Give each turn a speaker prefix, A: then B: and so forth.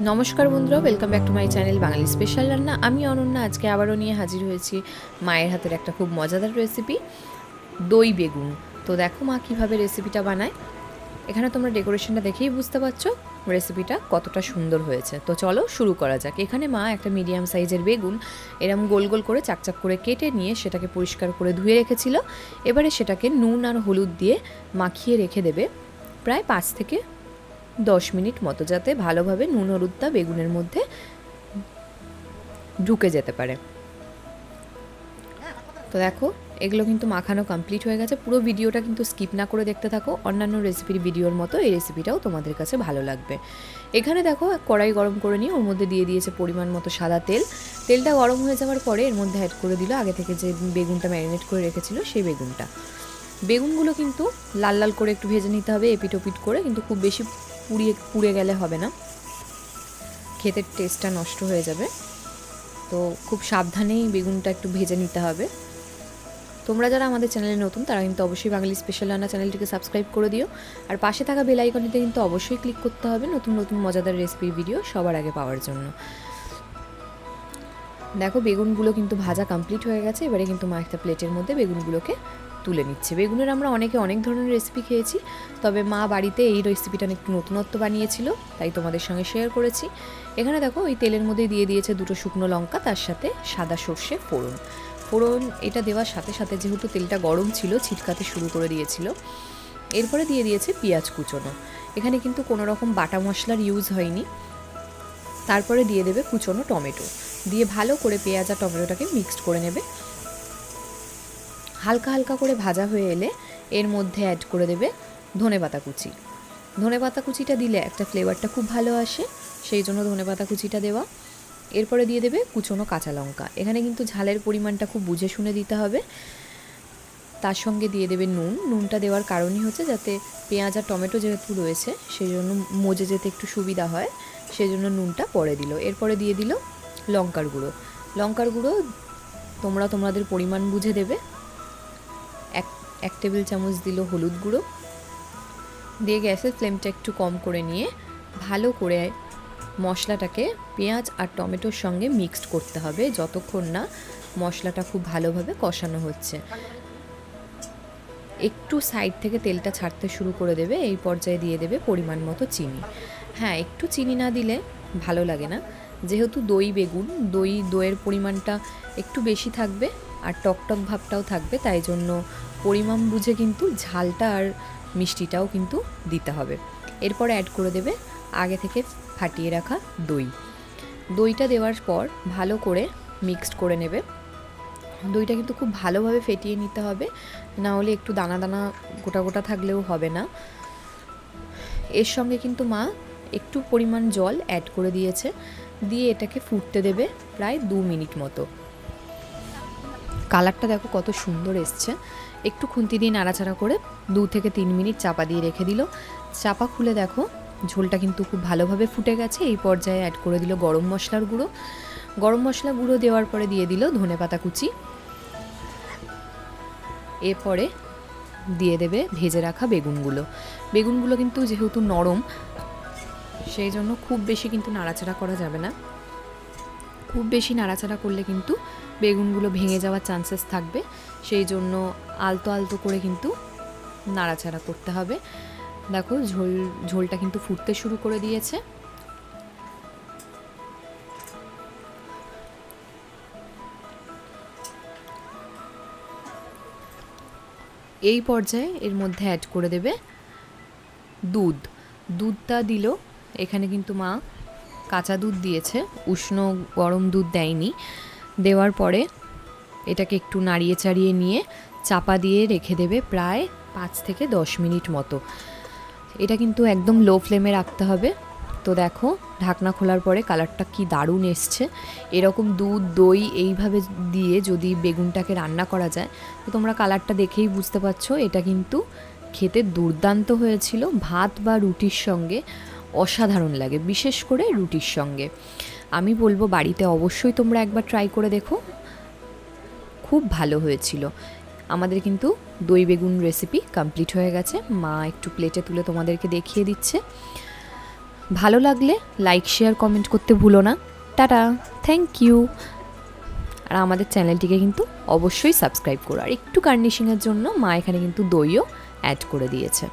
A: নমস্কার বন্ধুরা welcome back to my channel Bangali special রান্না। আমি অনন্যা, আজকে আবারও নিয়ে হাজির হয়েছি মায়ের হাতের একটা খুব মজাদার রেসিপি দই বেগুন। তো দেখো মা কীভাবে রেসিপিটা বানায়। এখানে তোমরা ডেকোরেশনটা দেখেই বুঝতে পারছ রেসিপিটা কতটা সুন্দর হয়েছে। তো চলো শুরু করা যাক। এখানে মা একটা মিডিয়াম সাইজের বেগুন, এরম গোল গোল করে চাকচাক করে কেটে নিয়ে সেটাকে পরিষ্কার করে ধুয়ে রেখেছিল। এবারে সেটাকে নুন আর হলুদ দিয়ে মাখিয়ে রেখে দেবে। প্রায় পাঁচ থেকে দশ মিনিট মতো যাতে ভালোভাবে নুন হলুদটা বেগুনের মধ্যে ঢুকে যেতে পারে। তো দেখো, এগুলো কিন্তু মাখানো কমপ্লিট হয়ে গেছে। পুরো ভিডিওটা কিন্তু স্কিপ না করে দেখতে থাকো। অন্যান্য রেসিপির ভিডিওর মতো এই রেসিপিটাও তোমাদের কাছে ভালো লাগবে। এখানে দেখো, কড়াই গরম করে নিয়ে ওর মধ্যে দিয়ে দিয়েছে পরিমাণ মতো সাদা তেল। তেলটা গরম হয়ে যাওয়ার পরে এর মধ্যে অ্যাড করে দিল আগে থেকে যে বেগুনটা ম্যারিনেট করে রেখেছিল সেই বেগুনটা। বেগুনগুলো কিন্তু লাল লাল করে একটু ভেজে নিতে হবে এপিট ওপিট করে। কিন্তু খুব বেশি পুড়িয়ে, পুড়ে গেলে হবে না। খেতে টেস্টটা নষ্ট হয়ে যাবে। তো খুব সাবধানেই বেগুনটা একটু ভেজে নিতে হবে। তোমরা যারা আমাদের চ্যানেলে নতুন, তারা কিন্তু অবশ্যই বাঙালি স্পেশাল রান্না চ্যানেলটিকে সাবস্ক্রাইব করে দিও। আর পাশে থাকা বেল আইকনটিতে কিন্তু অবশ্যই ক্লিক করতে হবে নতুন নতুন মজাদার রেসিপির ভিডিও সবার আগে পাওয়ার জন্য। দেখো, বেগুনগুলো কিন্তু ভাজা কমপ্লিট হয়ে গেছে। এবারে কিন্তু মা একটা প্লেটের মধ্যে বেগুনগুলোকে তুলে নিচ্ছে। বেগুনের আমরা অনেকে অনেক ধরনের রেসিপি খেয়েছি, তবে মা বাড়িতে এই রেসিপিটা একটু নতুনত্ব বানিয়েছিল, তাই তোমাদের সঙ্গে শেয়ার করেছি। এখানে দেখো, ওই তেলের মধ্যে দিয়ে দিয়েছে দুটো শুকনো লঙ্কা, তার সাথে সাদা সর্ষে ফোড়ন। ফোড়ন এটা দেওয়ার সাথে সাথে যেহেতু তেলটা গরম ছিল, ছিটকাতে শুরু করে দিয়েছিল। এরপরে দিয়ে দিয়েছে পেঁয়াজ কুচোনো। এখানে কিন্তু কোনো রকম বাটা মশলার ইউজ হয়নি। তারপরে দিয়ে দেবে কুচোনো টমেটো। দিয়ে ভালো করে পেঁয়াজ আর টমেটোটাকে মিক্সড করে নেবে। হালকা হালকা করে ভাজা হয়ে এলে এর মধ্যে অ্যাড করে দেবে ধনে পাতা কুচি। ধনে পাতা কুচিটা দিলে একটা ফ্লেভারটা খুব ভালো আসে, সেই জন্য ধনে পাতা কুচিটা দেওয়া। এরপরে দিয়ে দেবে কুচনো কাঁচা লঙ্কা। এখানে কিন্তু ঝালের পরিমাণটা খুব বুঝে শুনে দিতে হবে। তার সঙ্গে দিয়ে দেবে নুন। নুনটা দেওয়ার কারণই হচ্ছে যাতে পেঁয়াজ আর টমেটো যেহেতু রয়েছে, সেই জন্য মজে যেতে একটু সুবিধা হয়, সেই জন্য নুনটা পরে দিল। এরপরে দিয়ে দিল লঙ্কার গুঁড়ো। লঙ্কার গুঁড়ো তোমরা তোমাদের পরিমাণ বুঝে দেবে। এক এক টেবিল চামচ দিল হলুদ গুঁড়ো। দিয়ে গ্যাসের ফ্লেমটা একটু কম করে নিয়ে ভালো করে মশলাটাকে পেঁয়াজ আর টমেটোর সঙ্গে মিক্সড করতে হবে যতক্ষণ না মশলাটা খুব ভালোভাবে কষানো হচ্ছে। একটু সাইড থেকে তেলটা ছাড়তে শুরু করে দেবে, এই পর্যায়ে দিয়ে দেবে পরিমাণ মতো চিনি। হ্যাঁ একটু চিনি না দিলে ভালো লাগে না। যেহেতু দই বেগুন, দই, দইয়ের পরিমাণটা একটু বেশি থাকবে আর টকটক ভাবটাও থাকবে, তাই জন্য পরিমাণ বুঝে কিন্তু ঝালটা আর মিষ্টিটাও কিন্তু দিতে হবে। এরপর অ্যাড করে দেবে আগে থেকে ফাটিয়ে রাখা দই। দইটা দেওয়ার পর ভালো করে মিক্সড করে নেবে। দইটা কিন্তু খুব ভালোভাবে ফেটিয়ে নিতে হবে, না হলে একটু দানা দানা গোটা গোটা থাকলেও হবে না। এর সঙ্গে কিন্তু মা একটু পরিমাণ জল অ্যাড করে দিয়েছে, দিয়ে এটাকে ফুটতে দেবে প্রায় দু মিনিট মতো। কালারটা দেখো কত সুন্দর এসছে। একটু খুন্তি দিয়ে নাড়াচাড়া করে দু থেকে তিন মিনিট চাপা দিয়ে রেখে দিল। চাপা খুলে দেখো, ঝোলটা কিন্তু খুব ভালোভাবে ফুটে গেছে। এই পর্যায়ে অ্যাড করে দিল গরম মশলার গুঁড়ো। গরম মশলা গুঁড়ো দেওয়ার পরে দিয়ে দিল ধনে পাতা কুচি। এরপরে দিয়ে দেবে ভেজে রাখা বেগুনগুলো। বেগুনগুলো কিন্তু যেহেতু নরম, সেই জন্য খুব বেশি কিন্তু নাড়াচাড়া করা যাবে না। খুব বেশি নাড়াচাড়া করলে কিন্তু বেগুনগুলো ভেঙে যাওয়ার চান্সেস থাকবে। সেই জন্য আলতো আলতো করে কিন্তু নাড়াচাড়া করতে হবে। দেখো ঝোল, ঝোলটা কিন্তু ফুটতে শুরু করে দিয়েছে। এই পর্যায়ে এর মধ্যে অ্যাড করে দেবে দুধ। দুধটা দিল, এখানে কিন্তু মা কাঁচা দুধ দিয়েছে, উষ্ণ গরম দুধ দেয়নি। দেওয়ার পরে এটাকে একটু নাড়িয়ে চাড়িয়ে নিয়ে চাপা দিয়ে রেখে দেবে প্রায় পাঁচ থেকে দশ মিনিট মতো। এটা কিন্তু একদম লো ফ্লেমে রাখতে হবে। তো দেখো, ঢাকনা খোলার পরে কালারটা কি দারুণ এসছে। এরকম দুধ, দই এইভাবে দিয়ে যদি বেগুনটাকে রান্না করা যায়, তো তোমরা কালারটা দেখেই বুঝতে পারছ। এটা কিন্তু খেতে দুর্দান্ত হয়েছিল। ভাত বা রুটির সঙ্গে অসাধারণ লাগে, বিশেষ করে রুটির সঙ্গে। আমি বলব বাড়িতে অবশ্যই তোমরা একবার ট্রাই করে দেখো। খুব ভালো হয়েছিল। আমাদের কিন্তু দই বেগুন রেসিপি কমপ্লিট হয়ে গেছে। মা একটু প্লেটে তুলে তোমাদেরকে দেখিয়ে দিচ্ছে। ভালো লাগলে লাইক শেয়ার কমেন্ট করতে ভুলো না। টাটা থ্যাংক ইউ আর আমাদের চ্যানেলটিকে কিন্তু অবশ্যই সাবস্ক্রাইব করো। আর একটু কার্নিশিংয়ের জন্য মা এখানে কিন্তু দইও অ্যাড করে দিয়েছে।